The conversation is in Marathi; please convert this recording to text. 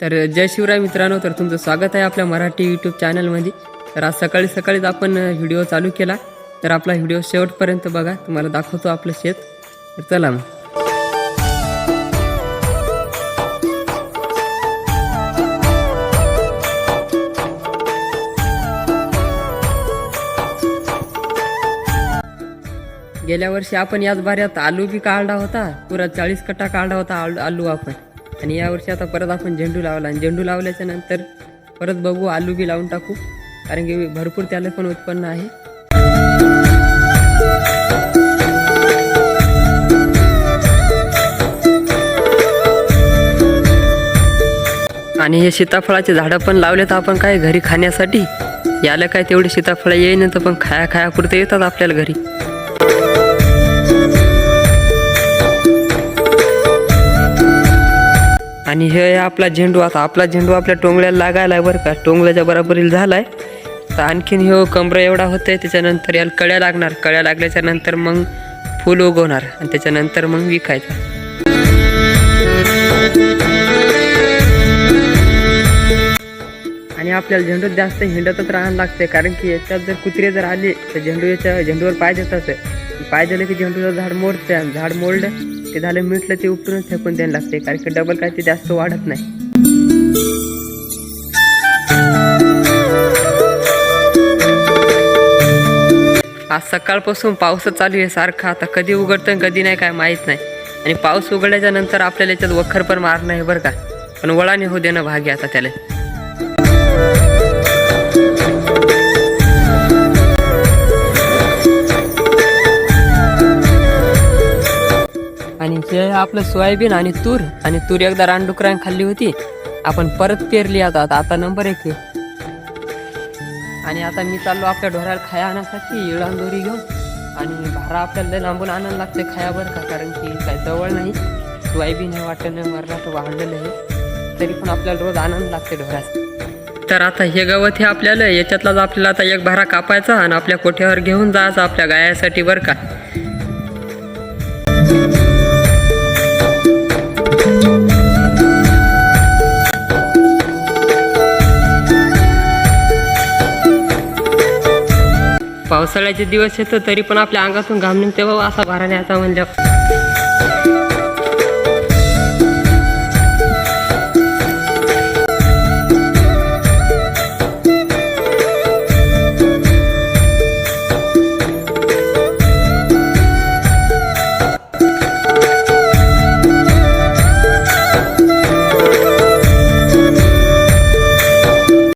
तर जय शिवराय मित्रांनो तर तुमचं स्वागत आहे आपल्या मराठी यूट्यूब चॅनलमध्ये तर आज सकाळी सकाळीच आपण व्हिडिओ चालू केला. तर आपला व्हिडिओ शेवटपर्यंत बघा. तुम्हाला दाखवतो आपलं शेत. तर चला मग. गेल्या वर्षी आपण याच बाऱ्यात आलू बी काढला होता. पुरा चाळीस कट्टा काढला होता आलू आलू आपण. आणि या वर्षी आता परत आपण झेंडू लावला. आणि झेंडू लावल्याच्या नंतर परत बघू आलू बी लावून टाकू. कारण की भरपूर त्याला पण उत्पन्न आहे. आणि हे सीताफळाचे झाडं पण लावले तर आपण काय घरी खाण्यासाठी? याला काय तेवढे सीताफळ येईन तर पण खाया खाया पुरते येतात आपल्याला घरी. आणि हे आपला झेंडू. आता आपला झेंडू आपल्या टोंगळ्याला लागायला आहे बरं का. टोंगळ्याच्या बरोबरील झालाय. तर आणखीन हे कमरा एवढा होतंय त्याच्यानंतर याला कळ्या लागणार. कळ्या लागल्याच्या नंतर मग फुल उगवणार आणि त्याच्यानंतर मग विकायचं. आणि आपल्याला झेंडूत जास्त हिंडतच राहायला लागते कारण की याच्यात जर कुत्रे जर आले तर झेंडू याच्या झेंडूवर पाय देतात पाय दिलं की झेंडूचं झाड मोडते आणि झाड मोडलं ते झालं मिटलं ते उपटूनच फेकून द्यायला लागते कारण की डबल काय ते जास्त वाढत नाही. आज सकाळपासून पाऊसच चालू आहे सारखा. आता कधी उघडतं कधी नाही काय माहीत नाही. आणि पाऊस उघडल्याच्या नंतर आपल्याला याच्यात वखर पण मारणं आहे बरं का. पण वळाने हो देणं भाग्य आता त्याला. ते हे आपलं सोयाबीन आणि तूर आणि तूर एकदा रानडुकरांनी खाल्ली होती आपण परत पेरली. आता आता आता नंबर एक आणि आता मी चाललो आपल्या ढोराला खाया आणण्यासाठी इळण दोरी घेऊन. आणि भारा आपल्याला लांबून आणायला लागते खायावर का? कारण की काय जवळ नाही. सोयाबीन हे वाटलं मरला तर वाढलेलं आहे. तरी पण आपल्याला रोज आनंद लागते ढोरास तर आता हे गवत हे आपल्याला याच्यातलाच आपल्याला आता एक भारा कापायचा आणि आपल्या कोठ्यावर घेऊन जायचं आपल्या गायासाठी बरं का? पावसाळ्याचे दिवस येतो तरी पण आपल्या अंगातून घाम निघते बाबा असा भारा न्यायचा म्हणल्यावर.